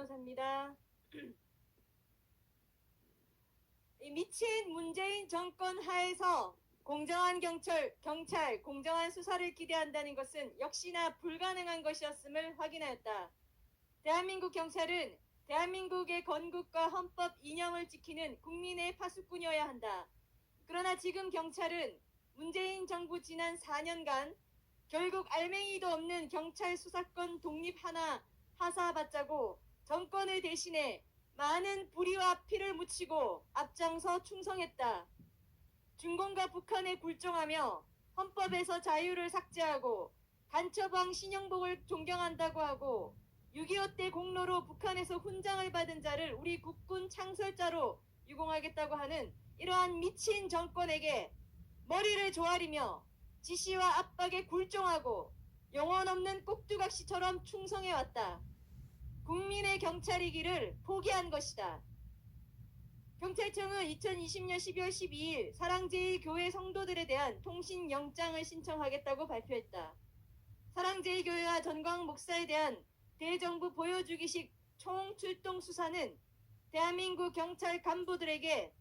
변호사입니다. 이 미친 문재인 정권 하에서 공정한 경찰, 경찰, 공정한 수사를 기대한다는 것은 역시나 불가능한 것이었음을 확인하였다. 대한민국 경찰은 대한민국의 건국과 헌법 이념을 지키는 국민의 파수꾼이어야 한다. 그러나 지금 경찰은 문재인 정부 지난 4년간 결국 알맹이도 없는 경찰 수사권 독립 하나 하사받자고 정권을 대신해 많은 불의와 피를 묻히고 앞장서 충성했다. 중공과 북한에 굴종하며 헌법에서 자유를 삭제하고 간첩왕 신영복을 존경한다고 하고 6.25 때 공로로 북한에서 훈장을 받은 자를 우리 국군 창설자로 유공하겠다고 하는 이러한 미친 정권에게 머리를 조아리며 지시와 압박에 굴종하고 영혼 없는 꼭두각시처럼 충성해왔다. 국민의 경찰이기를 포기한 것이다. 경찰청은 2020년 12월 12일 사랑제일교회 성도들에 대한 통신 영장을 신청하겠다고 발표했다. 사랑제일교회와 전광 목사에 대한 대정부 보여주기식 총출동 수사는 대한민국 경찰 간부들에게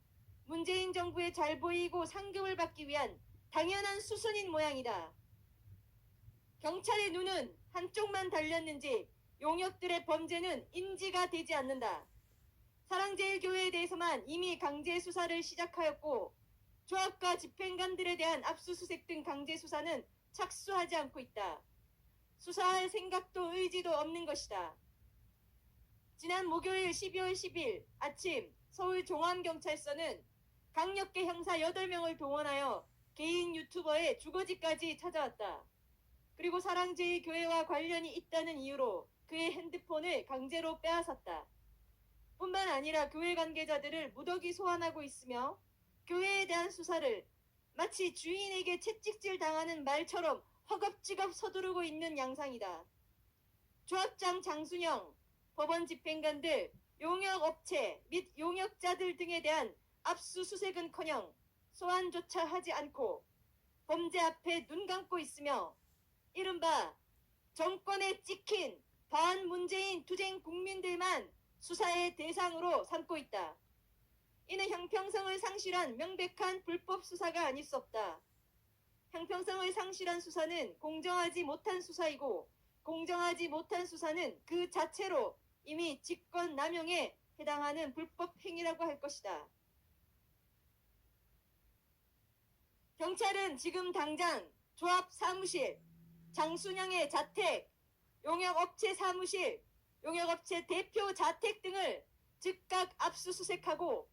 문재인 정부에 잘 보이고 상급을 받기 위한 당연한 수순인 모양이다. 경찰의 눈은 한쪽만 달렸는지 용역들의 범죄는 인지가 되지 않는다. 사랑제일교회에 대해서만 이미 강제 수사를 시작하였고 조합과 집행관들에 대한 압수수색 등 강제 수사는 착수하지 않고 있다. 수사할 생각도 의지도 없는 것이다. 지난 목요일 12월 10일 아침 서울 종암경찰서는 강력계 형사 8명을 동원하여 개인 유튜버의 주거지까지 찾아왔다. 그리고 사랑제일교회와 관련이 있다는 이유로 그의 핸드폰을 강제로 빼앗았다. 뿐만 아니라 교회 관계자들을 무더기 소환하고 있으며 교회에 대한 수사를 마치 주인에게 채찍질 당하는 말처럼 허겁지겁 서두르고 있는 양상이다. 조합장 장순영, 법원 집행관들, 용역업체 및 용역자들 등에 대한 압수수색은커녕 소환조차 하지 않고 범죄 앞에 눈 감고 있으며 이른바 정권에 찍힌 반문재인 투쟁 국민들만 수사의 대상으로 삼고 있다. 이는 형평성을 상실한 명백한 불법 수사가 아닐 수 없다. 형평성을 상실한 수사는 공정하지 못한 수사이고 공정하지 못한 수사는 그 자체로 이미 직권 남용에 해당하는 불법 행위라고 할 것이다. 경찰은 지금 당장 조합 사무실, 장순영의 자택, 용역업체 사무실, 용역업체 대표 자택 등을 즉각 압수수색하고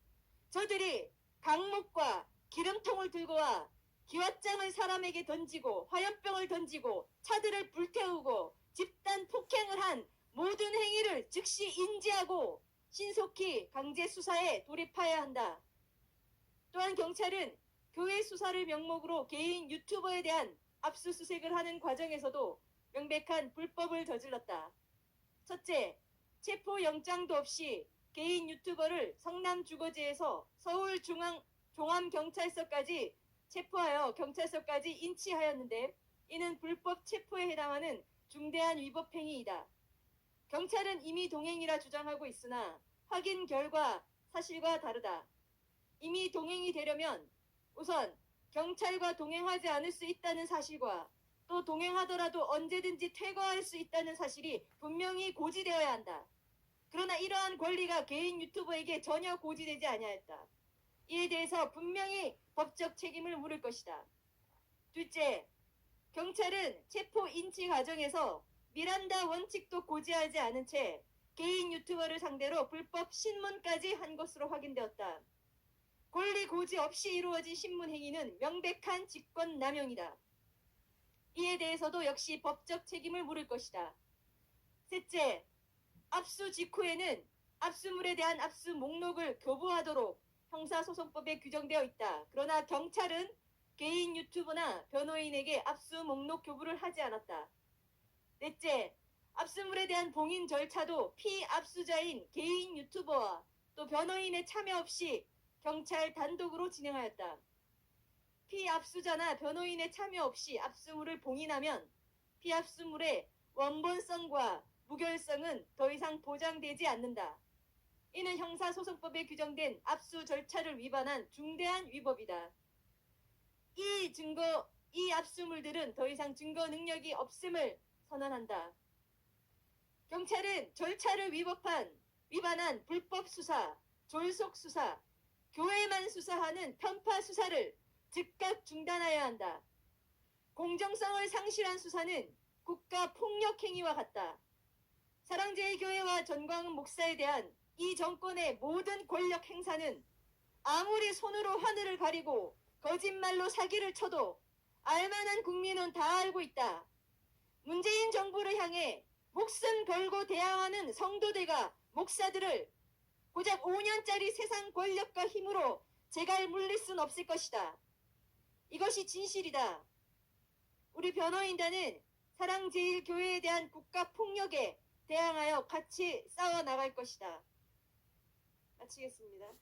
저들이 강목과 기름통을 들고 와 기왓장을 사람에게 던지고 화염병을 던지고 차들을 불태우고 집단 폭행을 한 모든 행위를 즉시 인지하고 신속히 강제 수사에 돌입하여야 한다. 또한 경찰은 교회 수사를 명목으로 개인 유튜버에 대한 압수수색을 하는 과정에서도 명백한 불법을 저질렀다. 첫째, 체포 영장도 없이 개인 유튜버를 성남 주거지에서 서울 중앙 종암 경찰서까지 체포하여 경찰서까지 인치하였는데 이는 불법 체포에 해당하는 중대한 위법 행위이다. 경찰은 이미 동행이라 주장하고 있으나 확인 결과 사실과 다르다. 이미 동행이 되려면 우선 경찰과 동행하지 않을 수 있다는 사실과 또 동행하더라도 언제든지 퇴거할 수 있다는 사실이 분명히 고지되어야 한다. 그러나 이러한 권리가 개인 유튜버에게 전혀 고지되지 아니하였다. 이에 대해서 분명히 법적 책임을 물을 것이다. 둘째, 경찰은 체포 인치 과정에서 미란다 원칙도 고지하지 않은 채 개인 유튜버를 상대로 불법 신문까지 한 것으로 확인되었다. 권리 고지 없이 이루어진 신문 행위는 명백한 직권 남용이다. 이에 대해서도 역시 법적 책임을 물을 것이다. 셋째, 압수 직후에는 압수물에 대한 압수 목록을 교부하도록 형사소송법에 규정되어 있다. 그러나 경찰은 개인 유튜버나 변호인에게 압수 목록 교부를 하지 않았다. 넷째, 압수물에 대한 봉인 절차도 피압수자인 개인 유튜버와 또 변호인의 참여 없이 경찰 단독으로 진행하였다. 피압수자나 변호인의 참여 없이 압수물을 봉인하면 피압수물의 원본성과 무결성은 더 이상 보장되지 않는다. 이는 형사소송법에 규정된 압수 절차를 위반한 중대한 위법이다. 이 증거, 이 압수물들은 더 이상 증거 능력이 없음을 선언한다. 경찰은 절차를 위법한, 위반한 불법 수사, 졸속 수사, 교회만 수사하는 편파 수사를 즉각 중단하여야 한다. 공정성을 상실한 수사는 국가 폭력 행위와 같다. 사랑제일교회와 전광훈 목사에 대한 이 정권의 모든 권력 행사는 아무리 손으로 하늘을 가리고 거짓말로 사기를 쳐도 알만한 국민은 다 알고 있다. 문재인 정부를 향해 목숨 걸고 대항하는 성도들과 목사들을 고작 5년짜리 세상 권력과 힘으로 제갈 물릴 순 없을 것이다. 이것이 진실이다. 우리 변호인단은 사랑제일교회에 대한 국가 폭력에 대항하여 같이 싸워 나갈 것이다. 마치겠습니다.